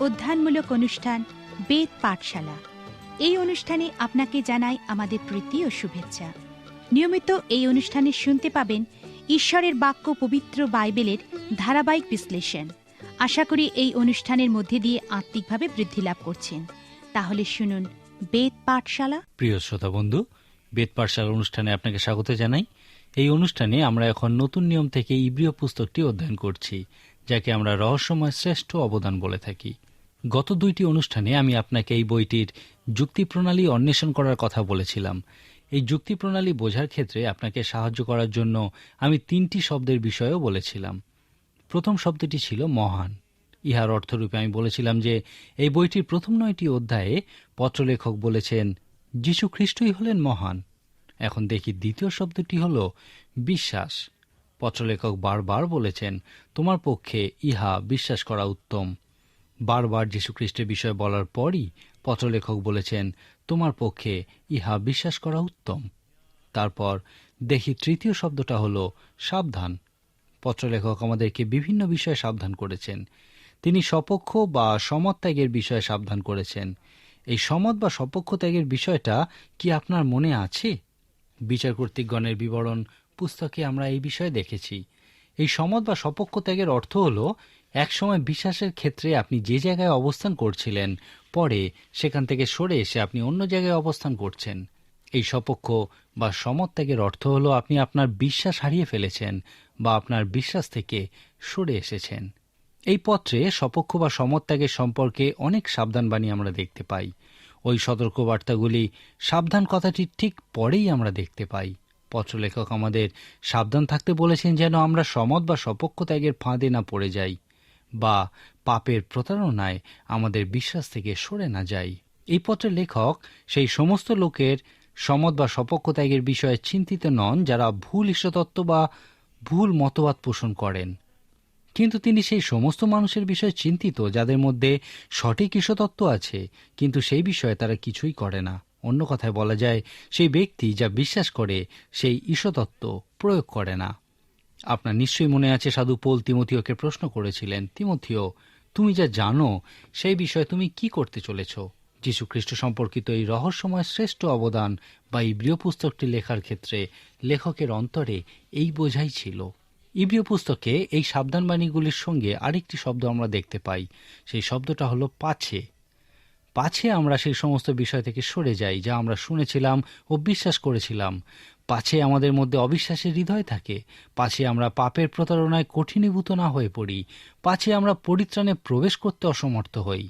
অধ্যয়নমূলক অনুষ্ঠান, বেদ পাঠশালা। এই অনুষ্ঠানে আপনাকে জানাই আমাদের প্রীতি ও শুভেচ্ছা। নিয়মিত এই অনুষ্ঠানে শুনতে পাবেন ঈশ্বরের বাক্য পবিত্র বাইবেলের ধারাবাহিক বিশ্লেষণ। আশা করি এই অনুষ্ঠানের মধ্যে দিয়ে আত্মিকভাবে বৃদ্ধি লাভ করছেন। তাহলে শুনুন, বেদ পাঠশালা। প্রিয় শ্রোতা বন্ধু, বেদ পাঠশালা অনুষ্ঠানে আপনাকে স্বাগত জানাই। এই অনুষ্ঠানে আমরা এখন নতুন নিয়ম থেকে ইব্রিয় পুস্তকটি অধ্যয়ন করছি, যাকে আমরা রহস্যময় শ্রেষ্ঠ অবদান বলে থাকি। গত দুইটি অনুষ্ঠানে আমি আপনাকে এই বইটির যুক্তি প্রণালী অন্বেষণ করার কথা বলেছিলাম। এই যুক্তি প্রণালী বোঝার ক্ষেত্রে আপনাকে সাহায্য করার জন্য আমি তিনটি শব্দের বিষয়েও বলেছিলাম। প্রথম শব্দটি ছিল মহান। ইহার অর্থরূপে আমি বলেছিলাম যে, এই বইটির প্রথম নয়টি অধ্যায়ে পত্রলেখক বলেছেন, যীশু খ্রিস্টই হলেন মহান। এখন দেখি দ্বিতীয় শব্দটি হল, বিশ্বাস। পত্রলেখক বারবার বলেছেন, তোমার পক্ষে ইহা বিশ্বাস করা উত্তম। বারবার যীশুখ্রিস্টের বিষয়ে বলার পরই পত্রলেখক বলেছেন, তোমার পক্ষে ইহা বিশ্বাস করা উত্তম। তারপর, দেখি তৃতীয় শব্দটা হল সাবধান। পত্রলেখক আমাদেরকে বিভিন্ন বিষয়ে সাবধান করেছেন। তিনি সপক্ষ বা সমত ত্যাগের বিষয়ে সাবধান করেছেন। এই সমত বা সপক্ষ ত্যাগের বিষয়টা কি আপনার মনে আছে? বিচার কর্তৃকগণের বিবরণ পুস্তকে আমরা এই বিষয়ে দেখেছি। এই সমত বা সপক্ষ ত্যাগের অর্থ হল একসময় বিশ্বাসের ক্ষেত্রে আপনি যে জায়গায় অবস্থান করছিলেন, পরে সেখান থেকে সরে এসে আপনি অন্য জায়গায় অবস্থান করছেন। এই সপক্ষ বা সমত্যাগের অর্থ হল আপনি আপনার বিশ্বাস হারিয়ে ফেলেছেন বা আপনার বিশ্বাস থেকে সরে এসেছেন। এই পত্রে সপক্ষ বা সমত্যাগের সম্পর্কে অনেক সাবধানবাণী আমরা দেখতে পাই। ওই সতর্কবার্তাগুলি সাবধান কথাটি ঠিক পরেই আমরা দেখতে পাই। পত্রলেখক আমাদের সাবধান থাকতে বলেছেন যেন আমরা সমত বা সপক্ষ ত্যাগের ফাঁদে না পড়ে যাই। বা পাপের প্রতারণায় আমাদের বিশ্বাস থেকে সরে না যাই। এই পত্রের লেখক সেই সমস্ত লোকের সমত বা সপক্ষ ত্যাগের বিষয়ে চিন্তিত নন যারা ভুল ঈশ্বতত্ত্ব বা ভুল মতবাদ পোষণ করেন। কিন্তু তিনি সেই সমস্ত মানুষের বিষয়ে চিন্তিত যাদের মধ্যে সঠিক ঈশ্বতত্ত্ব আছে, কিন্তু সেই বিষয়ে তারা কিছুই করে না। অন্য কথায় বলা যায়, সেই ব্যক্তি যা বিশ্বাস করে সেই ঈশ্বতত্ত্ব প্রয়োগ করে না। আপনার নিশ্চয়ই মনে আছে সাধু পোল তিমথিওকে প্রশ্ন করেছিলেন, তিমথিও, তুমি যা জানো, সেই বিষয়ে তুমি কি করতে চলেছ? যীশু খ্রিস্ট সম্পর্কিত এই রহস্যময় শ্রেষ্ঠ অবদান বা ইব্রিয় পুস্তকটি লেখার ক্ষেত্রে লেখকের অন্তরে এই বোঝাই ছিল। ইব্রিয় পুস্তকে এই সাবধানবাণীগুলির সঙ্গে আরেকটি শব্দ আমরা দেখতে পাই, সেই শব্দটা হলো পাছে পাছে আমরা সেই সমস্ত বিষয় থেকে সরে যাই, যা আমরা শুনেছিলাম ও বিশ্বাস করেছিলাম। পাছে আমাদের মধ্যে অবিশ্বাসের হৃদয় থাকে, পাছে আমরা পাপের প্রতারণায় কঠিনীভূত না হয়ে পড়ি, পাছে আমরা পরিত্রাণে প্রবেশ করতে অসমর্থ হই।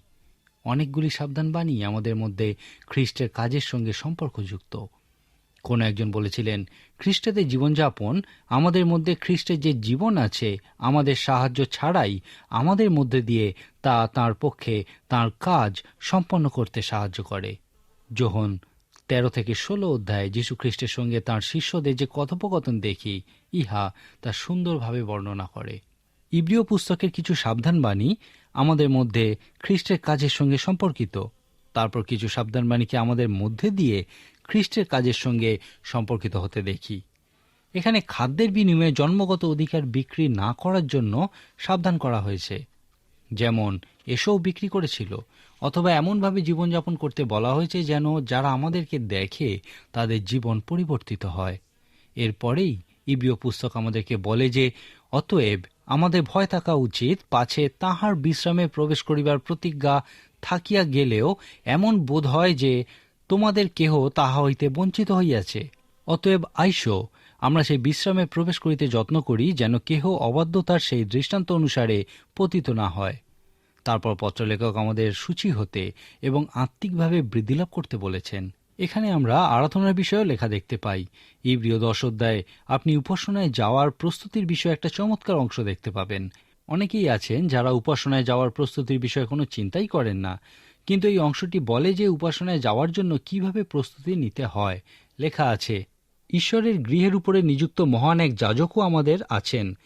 অনেকগুলি সাবধান বাণী আমাদের মধ্যে খ্রিস্টের কাজের সঙ্গে সম্পর্কযুক্ত। কোনো একজন বলেছিলেন, খ্রিস্টেদের জীবনযাপন আমাদের মধ্যে খ্রিস্টের যে জীবন আছে, আমাদের সাহায্য ছাড়াই আমাদের মধ্যে দিয়ে তা তার পক্ষে তার কাজ সম্পন্ন করতে সাহায্য করে। যোহন তেরো থেকে ষোলো অধ্যায়ে যীশু খ্রিস্টের সঙ্গে তার শিষ্যদের যে কথোপকথন দেখি, ইহা তা সুন্দরভাবে বর্ণনা করে। ইব্রিয় পুস্তকের কিছু সাবধানবাণী আমাদের মধ্যে খ্রিস্টের কাজের সঙ্গে সম্পর্কিত। তারপর কিছু সাবধানবাণীকে আমাদের মধ্যে দিয়ে খ্রিস্টের কাজের সঙ্গে সম্পর্কিত হতে দেখি। এখানে খাদ্যের বিনিময়ে জন্মগত অধিকার বিক্রি না করার জন্য সাবধান করা হয়েছে। যেমন এসও বিক্রি করেছিল অথবা এমনভাবে জীবনযাপন করতে বলা হয়েছে যেন যারা আমাদেরকে দেখে তাদের জীবন পরিবর্তিত হয়। এরপরেই ইবিও পুস্তক আমাদেরকে বলে যে, অতএব আমাদের ভয় থাকা উচিত, পাছে তাহার বিশ্রামে প্রবেশ করিবার প্রতিজ্ঞা থাকিয়া গেলেও এমন বোধ হয় যে তোমাদের কেহ তাহা হইতে বঞ্চিত হইয়াছে। অতএব আইসো, আমরা সেই বিশ্রামে প্রবেশ করিতে যত্ন করি যেন কেহ অবাধ্যতার সেই দৃষ্টান্ত অনুসারে পতিত না হয়। তারপর পত্রলেখক আমাদের সূচি হতে এবং আত্মিকভাবে বৃদ্ধিলাভ করতে বলেছেন। এখানে আমরা আরাধনার বিষয়েও লেখা দেখতে পাই। ইব্রিয় দশ অধ্যায়ে আপনি উপাসনায় যাওয়ার প্রস্তুতির বিষয়ে একটা চমৎকার অংশ দেখতে পাবেন। অনেকেই আছেন যারা উপাসনায় যাওয়ার প্রস্তুতির বিষয়ে কোনো চিন্তাই করেন না। কিন্তু এই অংশটি বলে যে উপাসনায় যাওয়ার জন্য কীভাবে প্রস্তুতি নিতে হয়। লেখা আছে, ঈশ্বরের গৃহের উপরে নিযুক্ত মহান এক যাজকও আমাদের আছেন।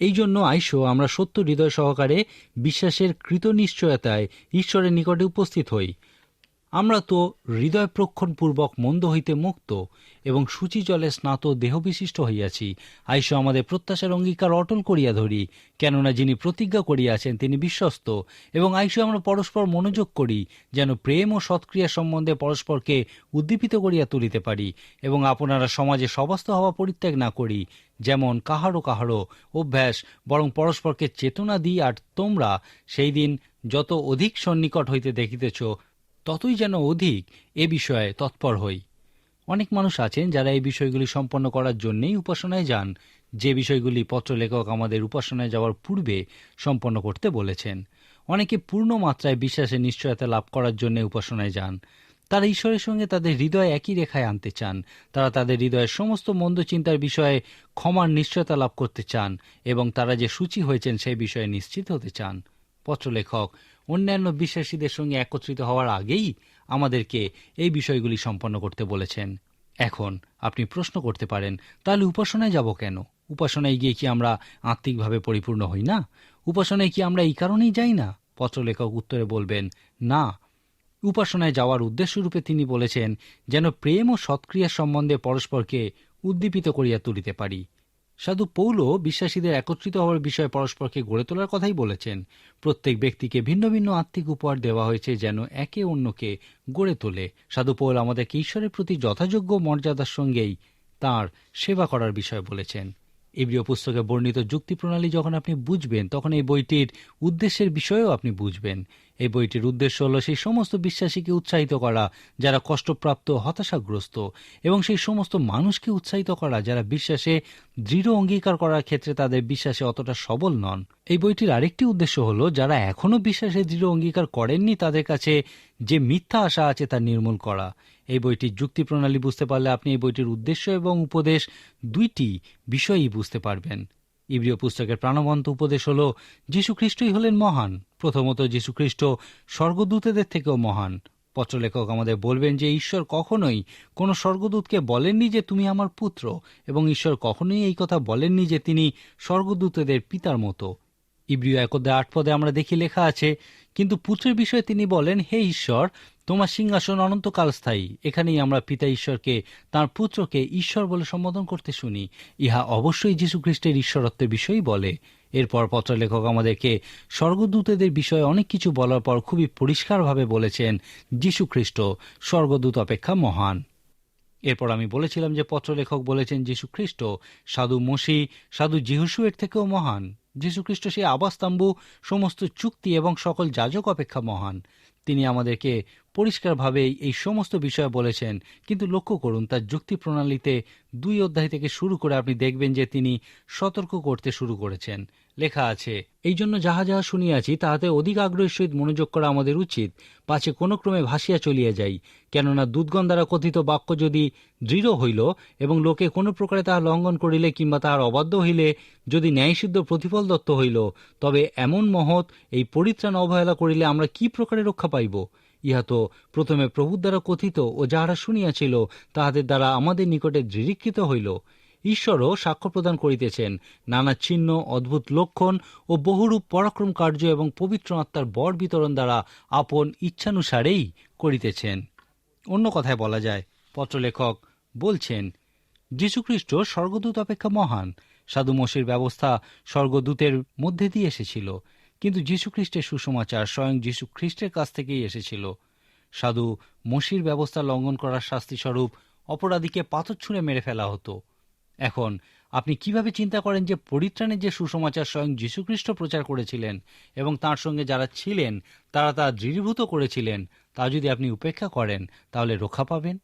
এই জন্য আইসো আমরা সত্য হৃদয় সহকারে বিশ্বাসের কৃত নিশ্চয়তায় ঈশ্বরের নিকটে উপস্থিত হই। আমরা তো হৃদয় প্রক্ষণপূর্বক মন্দ হইতে মুক্ত এবং সূচি জলে স্নাত দেহবিশিষ্ট হইয়াছি। আইসো আমাদের প্রত্যাশার অঙ্গীকার অটল করিয়া ধরি, কেননা যিনি প্রতিজ্ঞা করিয়াছেন তিনি বিশ্বস্ত। এবং আইসো আমরা পরস্পর মনোযোগ করি, যেন প্রেম ও সৎক্রিয়া সম্বন্ধে পরস্পরকে উদ্দীপিত করিয়া তুলিতে পারি এবং আপনারা সমাজে সবাস্ত হওয়া পরিত্যাগ না করি, যেমন কাহারও কাহারও অভ্যাস, বরং পরস্পরকে চেতনা দিই। আর তোমরা সেই দিন যত অধিক সন্নিকট হইতে দেখিতেছ ততই যেন অধিক এ বিষয়ে তৎপর হই। অনেক মানুষ আছেন যারা এই বিষয়গুলি সম্পন্ন করার জন্যই উপাসনায় যান। যে বিষয়গুলি পত্রলেখক আমাদের উপাসনায় যাওয়ার পূর্বে সম্পন্ন করতে বলেছেন। অনেকে পূর্ণ মাত্রায় বিশ্বাসে নিশ্চয়তা লাভ করার জন্য উপাসনায় যান। তারা ঈশ্বরের সঙ্গে তাদের হৃদয় একই রেখায় আনতে চান। তারা তাদের হৃদয়ের সমস্ত মন্দ চিন্তার বিষয়ে ক্ষমার নিশ্চয়তা লাভ করতে চান এবং তারা যে সূচি হয়েছেন সেই বিষয়ে নিশ্চিত হতে চান। পত্রলেখক অন্যান্য বিশ্বাসীদের সঙ্গে একত্রিত হওয়ার আগেই আমাদেরকে এই বিষয়গুলি সম্পন্ন করতে বলেছেন। এখন আপনি প্রশ্ন করতে পারেন, তাহলে উপাসনায় যাব কেন? উপাসনায় গিয়ে কি আমরা আত্মিকভাবে পরিপূর্ণ হই না? উপাসনায় কি আমরা এই কারণেই যাই না? পত্রলেখক উত্তরে বলবেন, না। উপাসনায় যাওয়ার উদ্দেশ্যরূপে তিনি বলেছেন, যেন প্রেম ও সৎক্রিয়া সম্বন্ধে পরস্পরকে উদ্দীপিত করিয়া তুলিতে পারি। সাধু পৌল বিশ্বাসীদের একত্রিত হওয়ার বিষয়ে পরস্পরকে গড়ে তোলার কথাই বলেছেন। প্রত্যেক ব্যক্তিকে ভিন্ন ভিন্ন আত্মিক উপহার দেওয়া হয়েছে যেন একে অন্যকে গড়ে তোলে। সাধু পৌল আমাদেরকে ঈশ্বরের প্রতি যথাযোগ্য মর্যাদার সঙ্গেই তার সেবা করার বিষয় বলেছেন। ইব্রিয় পুস্তকে বর্ণিত যুক্তি প্রণালী যখন আপনি বুঝবেন, তখন এই বইটির উদ্দেশ্যের বিষয়েও আপনি বুঝবেন। এই বইটির উদ্দেশ্য হল সেই সমস্ত বিশ্বাসীকে উৎসাহিত করা, যারা কষ্টপ্রাপ্ত হতাশাগ্রস্ত, এবং সেই সমস্ত মানুষকে উৎসাহিত করা, যারা বিশ্বাসে দৃঢ় অঙ্গীকার করার ক্ষেত্রে তাদের বিশ্বাসে অতটা সবল নন। এই বইটির আরেকটি উদ্দেশ্য হল, যারা এখনও বিশ্বাসে দৃঢ় অঙ্গীকার করেননি, তাদের কাছে যে মিথ্যা আশা আছে তা নির্মূল করা। এই বইটির যুক্তি প্রণালী বুঝতে পারলে আপনি এই বইটির উদ্দেশ্য এবং উপদেশ দুইটি বিষয়ই বুঝতে পারবেন। ইব্রিয় পুস্তকের প্রাণবন্ত উপদেশ হল, যীশু খ্রিস্টই হলেন মহান। প্রথমত, যীশু খ্রিস্ট স্বর্গদূতেদের থেকেও মহান। পত্রলেখক আমাদের বলবেন যে, ঈশ্বর কখনোই কোনো স্বর্গদূতকে বলেননি যে তুমি আমার পুত্র, এবং ঈশ্বর কখনোই এই কথা বলেননি যে তিনি স্বর্গদূতদের পিতার মতো। ইব্রিয় একদে আট পদে আমরা দেখি লেখা আছে, কিন্তু পুত্রের বিষয়ে তিনি বলেন, হে ঈশ্বর তোমার সিংহাসন অনন্তকাল স্থায়ী। এখানেই আমরা পিতা ঈশ্বরকে, তার পুত্রকে ঈশ্বর বলে সম্বোধন করতে শুনি। ইহা অবশ্যই যীশু খ্রিস্টের ঈশ্বরত্বের বিষয়ই বলে। এরপর পত্রলেখক আমাদেরকে স্বর্গদূতেদের বিষয়ে অনেক কিছু বলার পর খুবই পরিষ্কারভাবে বলেছেন যীশু খ্রিস্ট স্বর্গদূত অপেক্ষা মহান। এরপর আমি বলেছিলাম যে পত্রলেখক বলেছেন যীশু খ্রিস্ট সাধু মসি, সাধু জিহুসুয়ের থেকেও মহান। যীশুখ্রিস্ট সেই আবাস্তম্ভু সমস্ত চুক্তি এবং সকল যাজক অপেক্ষা মহান। তিনি আমাদেরকে পরিষ্কারভাবে এই সমস্ত বিষয় বলেছেন। কিন্তু লক্ষ্য করুন, তার যুক্তি প্রণালীতে দুই অধ্যায় থেকে শুরু করে আপনি দেখবেন যে তিনি সতর্ক করতে শুরু করেছেন। লেখা আছে, এই জন্য যাহা যাহা শুনিয়াছি, তাহাতে অধিক আগ্রহের সহিত মনোযোগ করা আমাদের উচিত। পাছে কোনো ক্রমে ভাসিয়া চলিয়া যাই। কেননা দুধগণ দ্বারা কথিত বাক্য যদি দৃঢ় হইল এবং লোকে কোনো প্রকারে তাহা লঙ্ঘন করিলে কিংবা তাহার অবাধ্য হইলে যদি ন্যায়সিদ্ধ প্রতিফল দত্ত হইল, তবে এমন মহৎ এই পরিত্রাণ অবহেলা করিলে আমরা কি প্রকারে রক্ষা পাইব? ইহা তো প্রথমে প্রভুর দ্বারা কথিত ও যাহারা শুনিয়াছিল, তাহাদের দ্বারা আমাদের নিকটে দৃঢ়ীকৃত হইল। ঈশ্বরও সাক্ষ্য প্রদান করিতেছেন, নানা চিহ্ন অদ্ভুত লক্ষণ ও বহুরূপ পরাক্রম কার্য এবং পবিত্র আত্মার বর বিতরণ দ্বারা আপন ইচ্ছানুসারেই করিতেছেন। অন্য কথায় বলা যায়, পত্রলেখক বলছেন, যীশুখ্রিস্ট স্বর্গদূত অপেক্ষা মহান। সাধু মসির ব্যবস্থা স্বর্গদূতের মধ্যে দিয়ে এসেছিল। কিন্তু যীশুখ্রিস্টের সুসমাচার স্বয়ং যীশু খ্রিস্টের কাছ থেকেই এসেছিল। সাধু মসির ব্যবস্থা লঙ্ঘন করার শাস্তিস্বরূপ অপরাধীকে পাথর ছুঁড়ে মেরে ফেলা হতো। এখন আপনি কীভাবে চিন্তা করেন যে পরিত্রাণের যে সুসমাচার স্বয়ং যীশুখ্রিস্ট প্রচার করেছিলেন এবং তার সঙ্গে যারা ছিলেন, তারা তা দৃঢ়ীভূত করেছিলেন, তা যদি আপনি উপেক্ষা করেন, তাহলে রক্ষা পাবেন?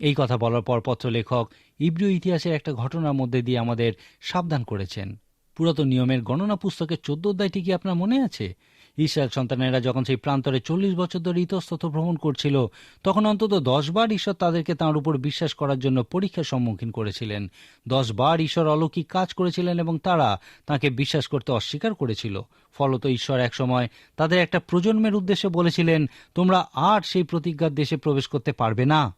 এই কথা বলার পর পত্র লেখক ইব্রিয় ইতিহাসের একটা ঘটনার মধ্যে দিয়ে আমাদের সাবধান করেছেন। পুরাতন নিয়মের গণনা পুস্তকের চোদ্দ অধ্যায়টি কি আপনার মনে আছে? ইসরায়েল সন্তানেরা যখন সেই প্রান্তরে চল্লিশ বছর ধরে ইতস্তত ভ্রমণ করছিল, তখন অন্তত দশ বার ঈশ্বর তাদেরকে তাঁর উপর বিশ্বাস করার জন্য পরীক্ষার সম্মুখীন করেছিলেন। দশ বার ঈশ্বর অলৌকিক কাজ করেছিলেন এবং তারা তাকে বিশ্বাস করতে অস্বীকার করেছিল। ফলত ঈশ্বর একসময় তাদের একটা প্রজন্মের উদ্দেশ্যে বলেছিলেন, তোমরা আর সেই প্রতিজ্ঞার দেশে প্রবেশ করতে পারবে না।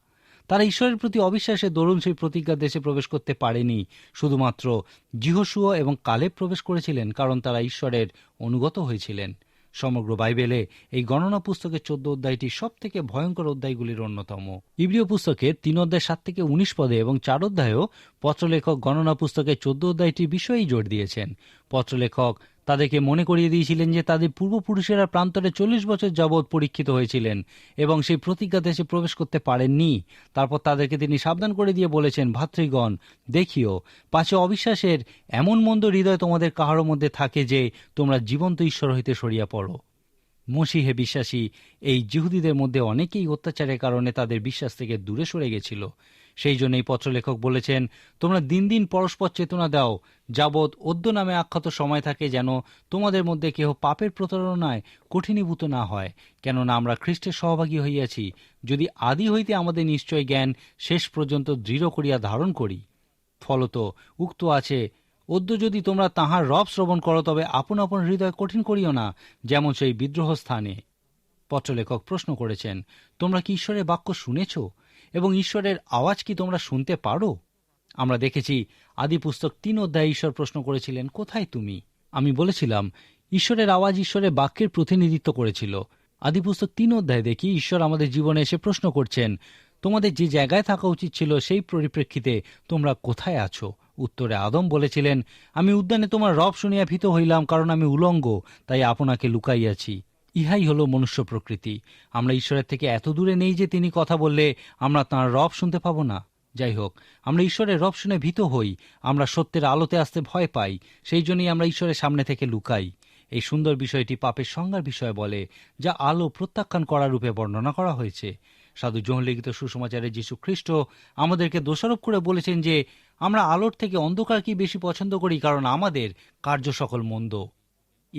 তারা ঈশ্বরের প্রতি অবিশ্বাসে দরুন সেই প্রতিজ্ঞা দেশে প্রবেশ করতে পারেনি। শুধুমাত্র জিহসুয় এবং কালেব প্রবেশ করেছিলেন কারণ তারা ঈশ্বরের অনুগত হয়েছিলেন। সমগ্র বাইবেলে এই গণনা পুস্তকের চোদ্দ অধ্যায়টি সব থেকে ভয়ঙ্কর অধ্যায়গুলির অন্যতম। ইব্রিয় পুস্তকের তিন অধ্যায় সাত থেকে উনিশ পদে এবং চার অধ্যায়েও পত্রলেখক গণনা পুস্তকের চোদ্দ অধ্যায়টির বিষয়েই জোর দিয়েছেন। পত্রলেখক তাদেরকে মনে করিয়ে দিয়েছিলেন যে তাদের পূর্বপুরুষেরা প্রান্তরে চল্লিশ বছর যাবৎ পরীক্ষিত হয়েছিলেন এবং সেই প্রতিজ্ঞা দেশে প্রবেশ করতে পারেননি। তারপর তাদেরকে তিনি সাবধান করে দিয়ে বলেছেন, ভাতৃগণ, দেখিও, পাছে অবিশ্বাসের এমন মন্দ হৃদয় তোমাদের কাহারও মধ্যে থাকে যে তোমরা জীবন্ত ঈশ্বর হইতে সরিয়া পড়ো। মসিহে বিশ্বাসী, এই জিহুদীদের মধ্যে অনেকেই অত্যাচারের কারণে তাদের বিশ্বাস থেকে দূরে সরে গেছিল। সেই জন্য এই পত্রলেখক বলেছেন, তোমরা দিন দিন পরস্পর চেতনা দাও। যাবৎ অদ্য নামে আখ্যাত সময় থাকে যেন তোমাদের মধ্যে কেহ পাপের প্রতারণায় কঠিনীভূত না হয়। কেননা আমরা খ্রিস্টের সহভাগী হইয়াছি। যদি আদি হইতে আমাদের নিশ্চয় জ্ঞান শেষ পর্যন্ত দৃঢ় করিয়া ধারণ করি। ফলত উক্ত আছে, অদ্য যদি তোমরা তাহার রব শ্রবণ করো, তবে আপন আপন হৃদয় কঠিন করিও না, যেমন সেই বিদ্রোহ স্থানে পত্রলেখক প্রশ্ন করেছেন, তোমরা কি ঈশ্বরের বাক্য শুনেছ? এবং ঈশ্বরের আওয়াজ কি তোমরা শুনতে পারো? আমরা দেখেছি আদি পুস্তক তিন অধ্যায়ে ঈশ্বর প্রশ্ন করেছিলেন, কোথায় তুমি? আমি বলেছিলাম, ঈশ্বরের আওয়াজ ঈশ্বরের বাক্যের প্রতিনিধিত্ব করেছিল। আদি পুস্তক তিন অধ্যায় দেখি ঈশ্বর আমাদের জীবনে এসে প্রশ্ন করছেন, তোমাদের যে জায়গায় থাকা উচিত ছিল সেই পরিপ্রেক্ষিতে তোমরা কোথায় আছো? উত্তরে আদম বলেছিলেন, আমি উদ্যানে তোমার রব শুনিয়া ভীত হইলাম, কারণ আমি উলঙ্গ, তাই আপনাকে লুকাইয়াছি। ইহাই হলো মনুষ্য প্রকৃতি। আমরা ঈশ্বরের থেকে এত দূরে নেই যে তিনি কথা বললে আমরা তাঁর রব শুনতে পাবো না। যাই হোক আমরা ঈশ্বরের রব শুনে ভীত হই, আমরা সত্যের আলোতে আসতে ভয় পাই, সেই জন্যই আমরা ঈশ্বরের সামনে থেকে লুকাই। এই সুন্দর বিষয়টি পাপের সংজ্ঞার বিষয় বলে, যা আলো প্রত্যাখ্যান করার রূপে বর্ণনা করা হয়েছে। সাধু লিখিত সুসমাচারে যীশু খ্রিস্ট আমাদেরকে দোষারোপ করে বলেছেন যে, আমরা আলোর থেকে অন্ধকারকে বেশি পছন্দ করি, কারণ আমাদের কার্য সকল মন্দ।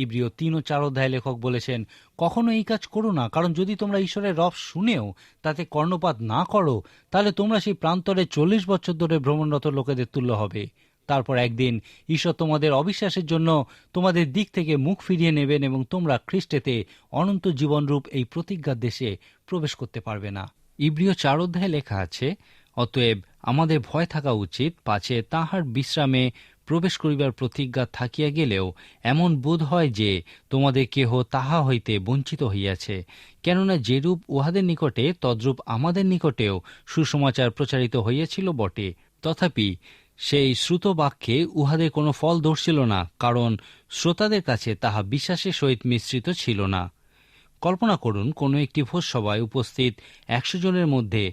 ইব্রিয় তিন ও চার অধ্যায় লেখক বলেছেন, কখনো এই কাজ করো না, কারণ যদি তোমরা ঈশ্বরের রব শুনেও তাতে কর্ণপাত না করো, তাহলে তোমরা সেই প্রান্তরে চল্লিশ বছর ধরে ভ্রমণরত লোকেদের তুল্য হবে। তারপর একদিন ঈশ্বর তোমাদের অবিশ্বাসের জন্য তোমাদের দিক থেকে মুখ ফিরিয়ে নেবেন এবং তোমরা খ্রিস্টেতে অনন্ত জীবনরূপ এই প্রতিজ্ঞার দেশে প্রবেশ করতে পারবে না। ইব্রিয় চার অধ্যায়ে লেখা আছে, অতএব আমাদের ভয় থাকা উচিত, পাছে তাহার বিশ্রামে প্রবেশ করিবার প্রতিজ্ঞা থাকিয়া গেলেও এমন বোধ হয় যে তোমাদের কেহ তাহা হইতে বঞ্চিত হইয়াছে। কেননা যেরূপ উহাদের নিকটে, তদ্রূপ আমাদের নিকটেও সুসমাচার প্রচারিত হইয়াছিল বটে। তথাপি সেই শ্রুত বাক্যে উহাদের কোনো ফল ধরছিল না, কারণ শ্রোতাদের কাছে তাহা বিশ্বাসের সহিত মিশ্রিত ছিল না। কল্পনা করুন, কোনো একটি ভোজসভায় উপস্থিত একশো জনের মধ্যে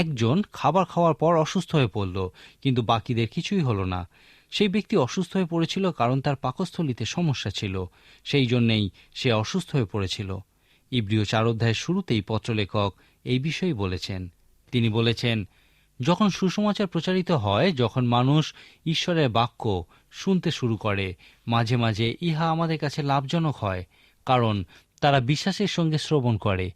একজন খাবার খাওয়ার পর অসুস্থ হয়ে পড়ল, কিন্তু বাকিদের কিছুই হলো না। সেই ব্যক্তি অসুস্থ হয়ে পড়েছিল কারণ তার পাকস্থলিতে সমস্যা ছিল। সেই জন্যেই সে অসুস্থ হয়ে পড়েছিল। ইব্রিয় চার অধ্যায়ের শুরুতেই পত্রলেখক এই বিষয়ে বলেছেন। তিনি বলেছেন, যখন সুসমাচার প্রচারিত হয়, যখন মানুষ ঈশ্বরের বাক্য শুনতে শুরু করে, মাঝে মাঝে ইহা আমাদের কাছে লাভজনক হয়, কারণ তারা বিশ্বাসের সঙ্গে শ্রবণ করে।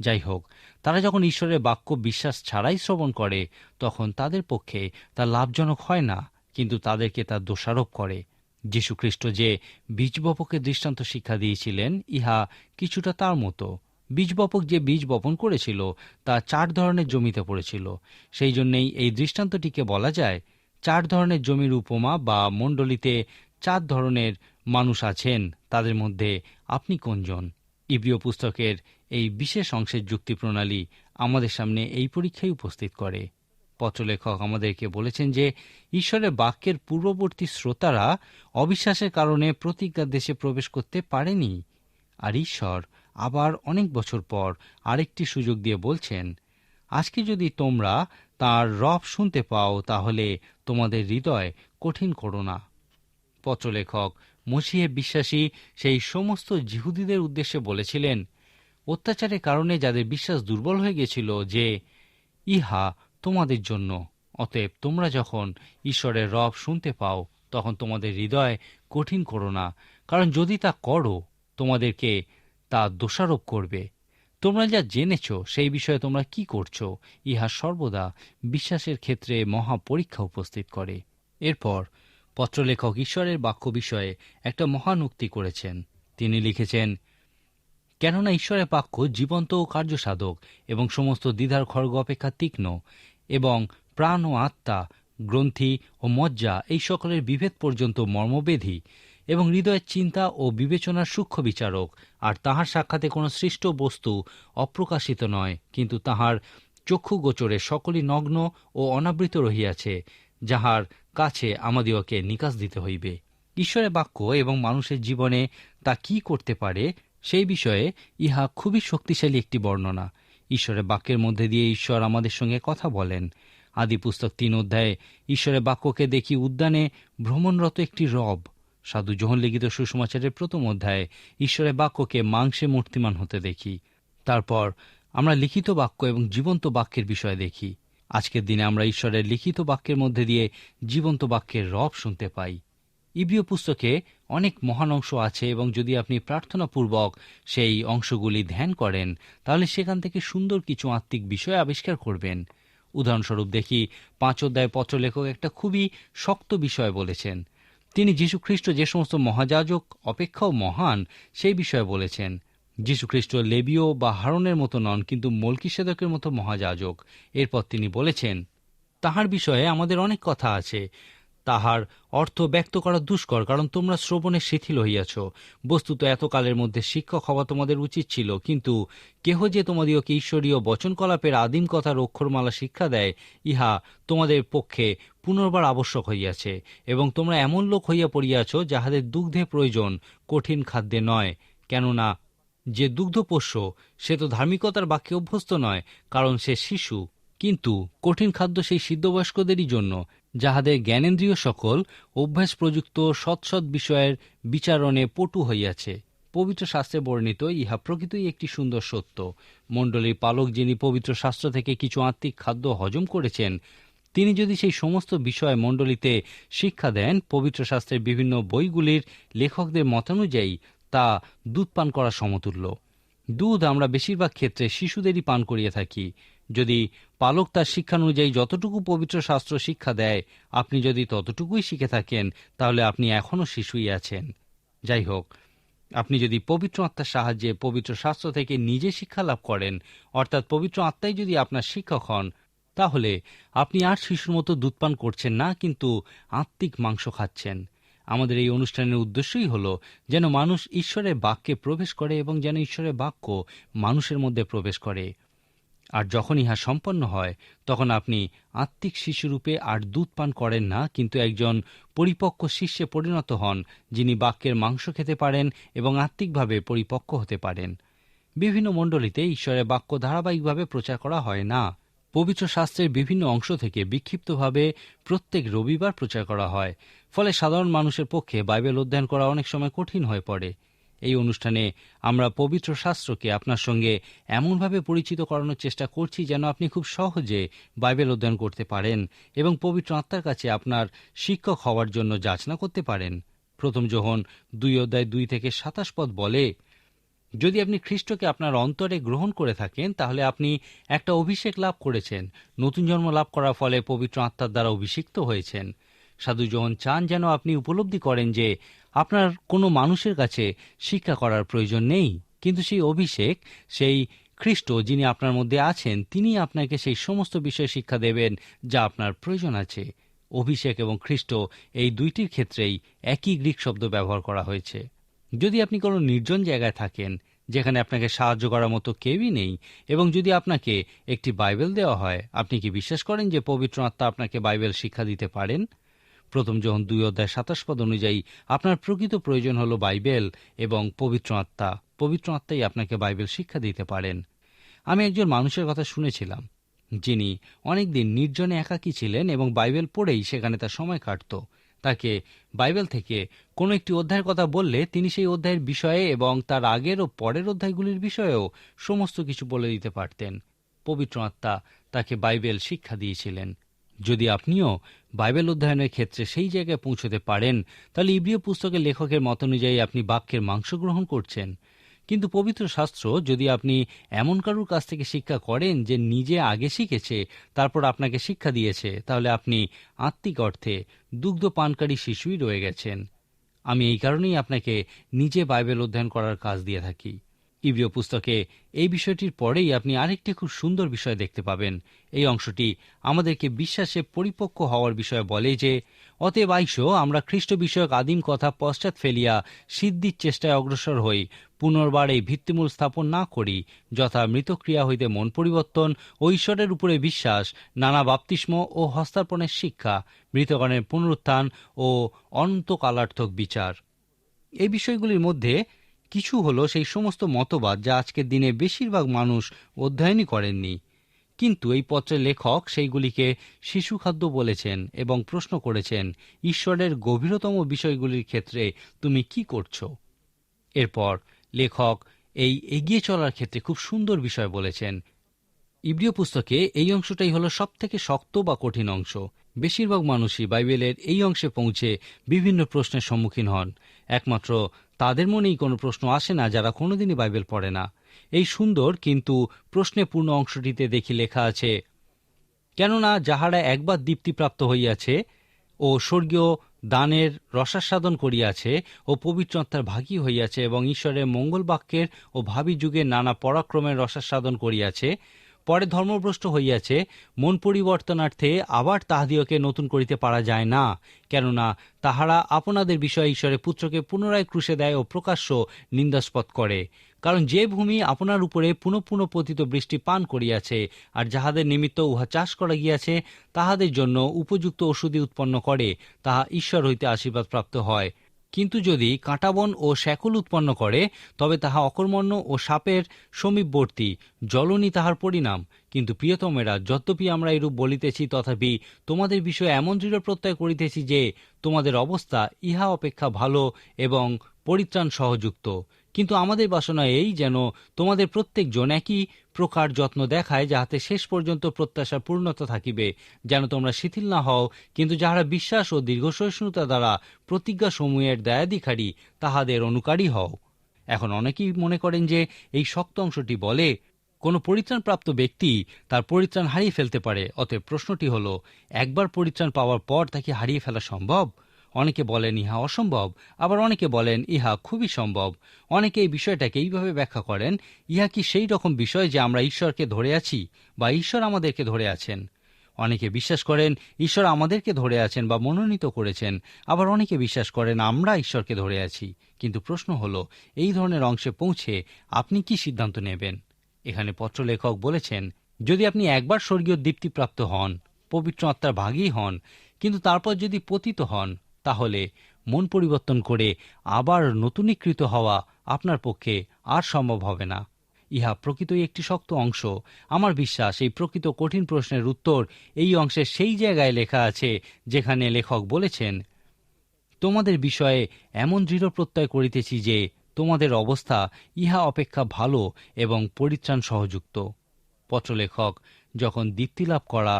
যাই হোক, তারা যখন ঈশ্বরের বাক্য বিশ্বাস ছাড়াই শ্রবণ করে, তখন তাদের পক্ষে তা লাভজনক হয় না। কিন্তু তাদেরকে তা দোষারোপ করে। যীশুখ্রিস্ট যে বীজবপকে দৃষ্টান্ত শিক্ষা দিয়েছিলেন, ইহা কিছুটা তার মতো। বীজবপক যে বীজ বপন করেছিল, তা চার ধরনের জমিতে পড়েছিল। সেই জন্যেই এই দৃষ্টান্তটিকে বলা যায়, চার ধরনের জমির উপমা বা মণ্ডলীতে চার ধরনের মানুষ আছেন, তাদের মধ্যে আপনি কোনজন? ইব্রিয় পুস্তকের এই বিশেষ অংশের যুক্তি প্রণালী আমাদের সামনে এই পরীক্ষায় উপস্থিত করে। পত্রলেখক আমাদেরকে বলেছেন যে ঈশ্বরের বাক্যের পূর্ববর্তী শ্রোতারা অবিশ্বাসের কারণে প্রতিজ্ঞার দেশে প্রবেশ করতে পারেনি। আর ঈশ্বর আবার অনেক বছর পর আরেকটি সুযোগ দিয়ে বলছেন, আজকে যদি তোমরা তার রব শুনতে পাও, তাহলে তোমাদের হৃদয় কঠিন করো না। পত্রলেখক মসিহে বিশ্বাসী সেই সমস্ত জিহুদীদের উদ্দেশ্যে বলেছিলেন, অত্যাচারের কারণে যাদের বিশ্বাস দুর্বল হয়ে গেছিল যে ইহা তোমাদের জন্য। অতএব তোমরা যখন ঈশ্বরের রব শুনতে পাও, তখন তোমাদের হৃদয় কঠিন করো না, কারণ যদি তা করো, তোমাদেরকে তা দোষারোপ করবে। তোমরা যা জেনেছ, সেই বিষয়ে তোমরা কি করছ, ইহা সর্বদা বিশ্বাসের ক্ষেত্রে মহা পরীক্ষা উপস্থিত করে। এরপর পত্রলেখক ঈশ্বরের বাক্য বিষয়ে একটা মহান উক্তি করেছেন। তিনি লিখেছেন, কেননা ঈশ্বরের বাক্য জীবন্ত ও কার্যসাধক এবং সমস্ত দ্বিধার খড়গ অপেক্ষা তীক্ষ্ণ এবং প্রাণ ও আত্মা, গ্রন্থি ও মজ্জা এই সকলের বিভেদ পর্যন্ত মর্মবেধি এবং হৃদয়ের চিন্তা ও বিবেচনার সূক্ষ্ম বিচারক। আর তাহার সাক্ষাতে কোনো সৃষ্ট বস্তু অপ্রকাশিত নয়, কিন্তু তাহার চক্ষু গোচরে সকলই নগ্ন ও অনাবৃত রহিয়াছে, যাহার কাছে আমাদিওকে নিকাশ দিতে হইবে। ঈশ্বরের বাক্য এবং মানুষের জীবনে তা কি করতে পারে, সেই বিষয়ে ইহা খুবই শক্তিশালী একটি বর্ণনা। ঈশ্বরের বাক্যের মধ্যে দিয়ে ঈশ্বর আমাদের সঙ্গে কথা বলেন। আদি পুস্তক তিন অধ্যায়ে, ঈশ্বরের বাক্যকে দেখি উদ্যানে ভ্রমণরত একটি রব। সাধু জোহন লিখিত সুষমাচারের প্রথম অধ্যায়ে, ঈশ্বরের বাক্যকে মাংসে মূর্তিমান হতে দেখি। তারপর আমরা লিখিত বাক্য এবং জীবন্ত বাক্যের বিষয়ে দেখি। আজকের দিনে আমরা ঈশ্বরের লিখিত বাক্যের মধ্যে দিয়ে জীবন্ত বাক্যের রব শুনতে পাই। ইব্রিয় পুস্তকে অনেক মহান অংশ আছে এবং যদি আপনি প্রার্থনাপূর্বক সেই অংশগুলি ধ্যান করেন, তাহলে সেখান থেকে সুন্দর কিছু আত্মিক বিষয় আবিষ্কার করবেন। উদাহরণস্বরূপ দেখি, পাঁচ অধ্যায় পত্রলেখক একটা খুবই শক্ত বিষয় বলেছেন। তিনি যীশুখ্রিস্ট যে সমস্ত মহাযাজক, অপেক্ষাও মহান, সেই বিষয়ে বলেছেন। যীশুখ্রিস্ট লেবীয় বা হারনের মতো নন, কিন্তু মলকিসেদকের মতো মহাযাজক। এরপর তিনি বলেছেন, তাহার বিষয়ে আমাদের অনেক কথা আছে। তাহার অর্থ ব্যক্ত করা দুষ্কর, কারণ তোমরা শ্রবণে শিথিল হইয়াছ। বস্তুত এতকালের মধ্যে শিক্ষক হওয়া তোমাদের উচিত ছিল, কিন্তু কেহ যে তোমাদিওকে ঈশ্বরীয় বচনকলাপের আদিম কথার অক্ষরমালা শিক্ষা দেয়, ইহা তোমাদের পক্ষে পুনর্বার আবশ্যক হইয়াছে, এবং তোমরা এমন লোক হইয়া পড়িয়াছ যাহাদের দুগ্ধে প্রয়োজন কঠিন খাদ্যে নয়। কেননা যে দুগ্ধপোষ্য সে তো ধার্মিকতার বাক্যে অভ্যস্ত নয়, কারণ সে শিশু। কিন্তু কঠিন খাদ্য সেই সিদ্ধবয়স্কদেরই জন্য যাহাদের জ্ঞানেন্দ্রিয় সকল, অভ্যাস প্রযুক্ত সৎসৎ বিষয়ের বিচারণে পটু হইয়াছে। পবিত্র শাস্ত্রে বর্ণিত, ইহা প্রকৃতই একটি সুন্দর সত্য। মণ্ডলীর পালক যিনি পবিত্র শাস্ত্র থেকে কিছু আত্মিক খাদ্য হজম করেছেন, তিনি যদি সেই সমস্ত বিষয় মণ্ডলীতে শিক্ষা দেন, পবিত্র শাস্ত্রের বিভিন্ন বইগুলির লেখকদের মতানুযায়ী তা দুধ পান করা সমতুল্য। দুধ আমরা বেশিরভাগ ক্ষেত্রে শিশুদেরই পান করিয়ে থাকি। যদি পালক তার শিক্ষানুযায়ী যতটুকু পবিত্র শাস্ত্র শিক্ষা দেয়, আপনি যদি ততটুকুই শিখে থাকেন, তাহলে আপনি এখনও শিশুই আছেন। যাই হোক, আপনি যদি পবিত্র আত্মার সাহায্যে পবিত্র শাস্ত্র থেকে নিজে শিক্ষা লাভ করেন, অর্থাৎ পবিত্র আত্মাই যদি আপনার শিক্ষক হন, তাহলে আপনি আর শিশুর মতো দুধপান করছেন না, কিন্তু আত্মিক মাংস খাচ্ছেন। আমাদের এই অনুষ্ঠানের উদ্দেশ্যই হল যেন মানুষ ঈশ্বরের বাক্যে প্রবেশ করে এবং যেন ঈশ্বরের বাক্য মানুষের মধ্যে প্রবেশ করে। আর যখন ইহা সম্পন্ন হয়, তখন আপনি আত্মিক শিশুরূপে আর দুধ পান করেন না, কিন্তু একজন পরিপক্ক শিষ্যে পরিণত হন, যিনি বাক্যের মাংস খেতে পারেন এবং আত্মিকভাবে পরিপক্ক হতে পারেন। বিভিন্ন মণ্ডলীতে ঈশ্বরের বাক্য ধারাবাহিকভাবে প্রচার করা হয় না। পবিত্র শাস্ত্রের বিভিন্ন অংশ থেকে বিক্ষিপ্তভাবে প্রত্যেক রবিবার প্রচার করা হয়, ফলে সাধারণ মানুষের পক্ষে বাইবেল অধ্যয়ন করা অনেক সময় কঠিন হয়ে পড়ে। এই অনুষ্ঠানে আমরা পবিত্র শাস্ত্রকে আপনার সঙ্গে এমনভাবে পরিচিত করানোর চেষ্টা করছি যেন আপনি খুব সহজে বাইবেল অধ্যয়ন করতে পারেন এবং পবিত্র আত্মার কাছে আপনার শিক্ষক হওয়ার জন্য যাচনা করতে পারেন। প্রথম যখন দুই অধ্যায় দুই থেকে সাতাশ পদ বলে, যদি আপনি খ্রিস্টকে আপনার অন্তরে গ্রহণ করে থাকেন, তাহলে আপনি একটা অভিষেক লাভ করেছেন। নতুন জন্ম লাভ করার ফলে পবিত্র আত্মার দ্বারা অভিষিক্ত হয়েছেন। সাধু যখন চান যেন আপনি উপলব্ধি করেন যে আপনার কোনো মানুষের কাছে শিক্ষা করার প্রয়োজন নেই। কিন্তু সেই অভিষেক, সেই খ্রিস্ট যিনি আপনার মধ্যে আছেন, তিনি আপনাকে সেই সমস্ত বিষয়ে শিক্ষা দেবেন যা আপনার প্রয়োজন আছে। অভিষেক এবং খ্রিস্ট এই দুইটির ক্ষেত্রেই একই গ্রিক শব্দ ব্যবহার করা হয়েছে। যদি আপনি কোনো নির্জন জায়গায় থাকেন, যেখানে আপনাকে সাহায্য করার মতো কেউই নেই, এবং যদি আপনাকে একটি বাইবেল দেওয়া হয়, আপনি কি বিশ্বাস করেন যে পবিত্র আত্মা আপনাকে বাইবেল শিক্ষা দিতে পারেন? প্রথম যখন দুই অধ্যায় সাতাশ পদ অনুযায়ী আপনার প্রকৃত প্রয়োজন হল বাইবেল এবং পবিত্র আত্মা, পবিত্র আত্মাই আপনাকে বাইবেল শিক্ষা দিতে পারেন। আমি একজন মানুষের কথা শুনেছিলাম, যিনি অনেকদিন নির্জনে একাকী ছিলেন এবং বাইবেল পড়েই সেখানে তার সময় কাটত। তাকে বাইবেল থেকে কোনো একটি অধ্যায়ের কথা বললে তিনি সেই অধ্যায়ের বিষয়ে এবং তার আগের ও পরের অধ্যায়গুলির বিষয়েও সমস্ত কিছু বলে দিতে পারতেন। পবিত্র আত্মা তাকে বাইবেল শিক্ষা দিয়েছিলেন। যদি আপনিও বাইবেল অধ্যয়নের ক্ষেত্রে সেই জায়গায় পৌঁছতে পারেন, তাহলে ইব্রিয় পুস্তকের লেখকের মত অনুযায়ী আপনি বাক্যের মাংস গ্রহণ করছেন। কিন্তু পবিত্র শাস্ত্র যদি আপনি এমন কারুর কাছ থেকে শিক্ষা করেন যে নিজে আগে শিখেছে, তারপর আপনাকে শিক্ষা দিয়েছে, তাহলে আপনি আত্মিক অর্থে দুগ্ধ পানকারী শিশুই রয়ে গেছেন। আমি এই কারণেই আপনাকে নিজে বাইবেল অধ্যয়ন করার কাজ দিয়ে থাকি। ইব্রিয় পুস্তকে এই বিষয়টির পরেই আপনি আরেকটি খুব সুন্দর বিষয় দেখতে পাবেন। এই অংশটি আমাদেরকে বিশ্বাসে পরিপক্ক হওয়ার বিষয়ে বলে যে, অতএব আইসো, আমরা খ্রিস্ট বিষয়ক আদিম কথা পশ্চাৎ ফেলিয়া সিদ্ধির চেষ্টায় অগ্রসর হই, পুনর্বার এই ভিত্তিমূল স্থাপন না করি, যথা মৃতক্রিয়া হইতে মন পরিবর্তন ও ঈশ্বরের উপরে বিশ্বাস, নানা বাপ্তিস্ম ও হস্তার্পণের শিক্ষা, মৃতগণের পুনরুত্থান ও অনন্তকালার্থক বিচার। এই বিষয়গুলির মধ্যে কিছু হলো সেই সমস্ত মতবাদ যা আজকের দিনে বেশিরভাগ মানুষ অধ্যয়নই করেননি। কিন্তু এই পত্রের লেখক সেইগুলিকে শিশুখাদ্য বলেছেন এবং প্রশ্ন করেছেন, ঈশ্বরের গভীরতম বিষয়গুলির ক্ষেত্রে তুমি কি করছ? এরপর লেখক এই এগিয়ে চলার ক্ষেত্রে খুব সুন্দর বিষয় বলেছেন। ইব্রিয় পুস্তকে এই অংশটাই হলো সব থেকে শক্ত বা কঠিন অংশ। বেশিরভাগ মানুষই বাইবেলের এই অংশে পৌঁছে বিভিন্ন প্রশ্নের সম্মুখীন হন। একমাত্র তাদের মনেই কোনো প্রশ্ন আসে না, যারা কোনোদিনই বাইবেল পড়ে না। এই সুন্দর কিন্তু প্রশ্নে পূর্ণ অংশটিতে দেখি লেখা আছে, কেননা যাহারা একবার দীপ্তিপ্রাপ্ত হইয়াছে ও স্বর্গীয় দানের রসাস্বাদন করিয়াছে ও পবিত্রতার ভাগী হইয়াছে এবং ঈশ্বরের মঙ্গল বাক্যের ও ভাবি যুগের নানা পরাক্রমের রসাস্বাদন করিয়াছে পরে ধর্মভ্রষ্ট হইয়াছে, মন পরিবর্তনার্থে আবার তাহাদিওকে নতুন করিতে পারা যায় না। কেননা তাহারা আপনাদের বিষয়ে ঈশ্বরের পুত্রকে পুনরায় ক্রুশে দেয় ও প্রকাশ্য নিন্দাস্পদ করে। কারণ যে ভূমি আপনার উপরে পুনঃ পুনঃ পতিত বৃষ্টি পান করিয়াছে আর যাহাদের নিমিত্ত উহা চাষ করা গিয়াছে, তাহাদের জন্য উপযুক্ত ওষুধি উৎপন্ন করে, তাহা ঈশ্বর হইতে আশীর্বাদ প্রাপ্ত হয়। কিন্তু যদি কাঁটাবন ও শ্যাকল উৎপন্ন করে, তবে তাহা অকর্মণ্য ও সাপের সমীপবর্তী জলনই তাহার পরিণাম। কিন্তু প্রিয়তমেরা, যদ্যপি আমরা এরূপ বলিতেছি, তথাপি তোমাদের বিষয়ে এমন দৃঢ় প্রত্যয় করিতেছি যে, তোমাদের অবস্থা ইহা অপেক্ষা ভালো এবং পরিত্রাণ সহযুক্ত। কিন্তু আমাদের বাসনা এই যেন তোমাদের প্রত্যেকজন একই প্রকার যত্ন দেখায় যাহাতে শেষ পর্যন্ত প্রত্যাশার পূর্ণতা থাকিবে। যেন তোমরা শিথিল না হও, কিন্তু যাহারা বিশ্বাস ও দীর্ঘসহিষ্ণুতা দ্বারা প্রতিজ্ঞা সমূহের দয়াধিকারী, তাহাদের অনুকারী হও। এখন অনেকেই মনে করেন যে, এই শক্ত অংশটি বলে, কোনো পরিত্রাণপ্রাপ্ত ব্যক্তি তার পরিত্রাণ হারিয়ে ফেলতে পারে, অতএব প্রশ্নটি হলো, একবার পরিত্রাণ পাওয়ার পর তাকে হারিয়ে ফেলা সম্ভব? অনেকে বলেন ইহা অসম্ভব, আবার অনেকে বলেন ইহা খুবই সম্ভব। অনেকে এই বিষয়টাকে এইভাবে ব্যাখ্যা করেন, ইহা কি সেই রকম বিষয় যে আমরা ঈশ্বরকে ধরে আছি বা ঈশ্বর আমাদেরকে ধরে আছেন? অনেকে বিশ্বাস করেন ঈশ্বর আমাদেরকে ধরে আছেন বা মনোনীত করেছেন, আবার অনেকে বিশ্বাস করেন আমরা ঈশ্বরকে ধরে আছি। কিন্তু প্রশ্ন হলো, এই ধরনের অংশে পৌঁছে আপনি কি সিদ্ধান্ত নেবেন? এখানে পত্রলেখক বলেছেন, যদি আপনি একবার স্বর্গীয় দীপ্তিপ্রাপ্ত হন, পবিত্র আত্মার ভাগী হন, কিন্তু তারপর যদি পতিত হন তাহলে মন পরিবর্তন করে আবার নতুনীকৃত হওয়া আপনার পক্ষে আর সম্ভব হবে না। ইহা প্রকৃতই একটি শক্ত অংশ। আমার বিশ্বাস, এই প্রকৃত কঠিন প্রশ্নের উত্তর এই অংশের সেই জায়গায় লেখা আছে যেখানে লেখক বলেছেন, তোমাদের বিষয়ে এমন দৃঢ় প্রত্যয় করিতেছি যে তোমাদের অবস্থা ইহা অপেক্ষা ভালো এবং পরিত্রাণ সহযুক্ত। পত্রলেখক যখন দীপ্তিলাভ করা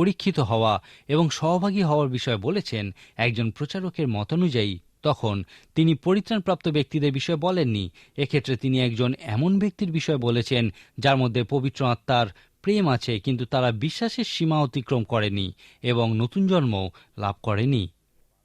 পরীক্ষিত হওয়া এবং সহভাগী হওয়ার বিষয়ে বলেছেন একজন প্রচারকের মতানুযায়ী। তখন তিনি পরিত্রাণপ্রাপ্ত ব্যক্তিদের বিষয়ে বলেননি। এক্ষেত্রে তিনি একজন এমন ব্যক্তির বিষয়ে বলেছেন যার মধ্যে পবিত্র আত্মার প্রেম আছে, কিন্তু তারা বিশ্বাসের সীমা অতিক্রম করেনি এবং নতুন জন্ম লাভ করেনি।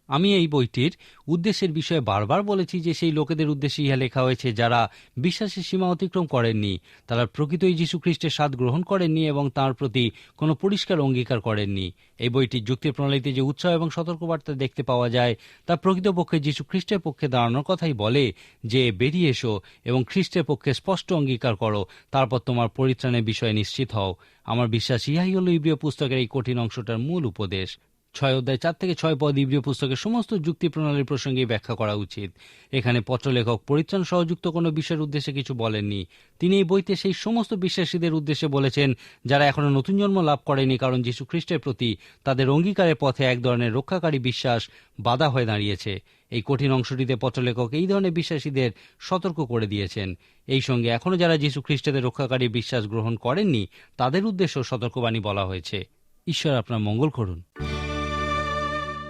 আমি এই বইটির উদ্দেশ্যের বিষয়ে বারবার বলেছি যে সেই লোকেদের উদ্দেশ্যে ইহা লেখা হয়েছে, যারা বিশ্বাসের সীমা অতিক্রম করেননি, তারা প্রকৃতই যীশু খ্রিস্টের স্বাদ গ্রহণ করেননি এবং তার প্রতি কোনো পরিষ্কার অঙ্গীকার করেননি। এই বইটির যুক্তির প্রণালীতে যে উৎসাহ এবং সতর্কবার্তা দেখতে পাওয়া যায়, তা প্রকৃতপক্ষে যীশু খ্রিস্টের পক্ষে দাঁড়ানোর কথাই বলে যে, বেরিয়ে এসো এবং খ্রিস্টের পক্ষে স্পষ্ট অঙ্গীকার করো, তারপর তোমার পরিত্রাণের বিষয়ে নিশ্চিত হও। আমার বিশ্বাস ইহাই হল ইব্রিয় পুস্তকের এই কঠিন অংশটার মূল উপদেশ। ছয় অধ্যায় চার থেকে ছয় পদ ইব্রিয় পুস্তকের সমস্ত যুক্তি প্রণালীর প্রসঙ্গে ব্যাখ্যা করা উচিত। এখানে পত্রলেখক পরিত্রাণ সহযুক্ত কোনো বিষয়ের উদ্দেশ্যে কিছু বলেননি। তিনি এই বইতে সেই সমস্ত বিশ্বাসীদের উদ্দেশ্যে বলেছেন, যারা এখনও নতুন জন্ম লাভ করেনি কারণ যীশু খ্রিস্টের প্রতি তাদের অঙ্গীকারের পথে এক ধরনের রক্ষাকারী বিশ্বাস বাধা হয়ে দাঁড়িয়েছে। এই কঠিন অংশটিতে পত্রলেখক এই ধরনের বিশ্বাসীদের সতর্ক করে দিয়েছেন। এই সঙ্গে এখনও যারা যীশু খ্রিস্টদের রক্ষাকারী বিশ্বাস গ্রহণ করেননি, তাদের উদ্দেশ্য সতর্কবাণী বলা হয়েছে। ঈশ্বর আপনার মঙ্গল করুন।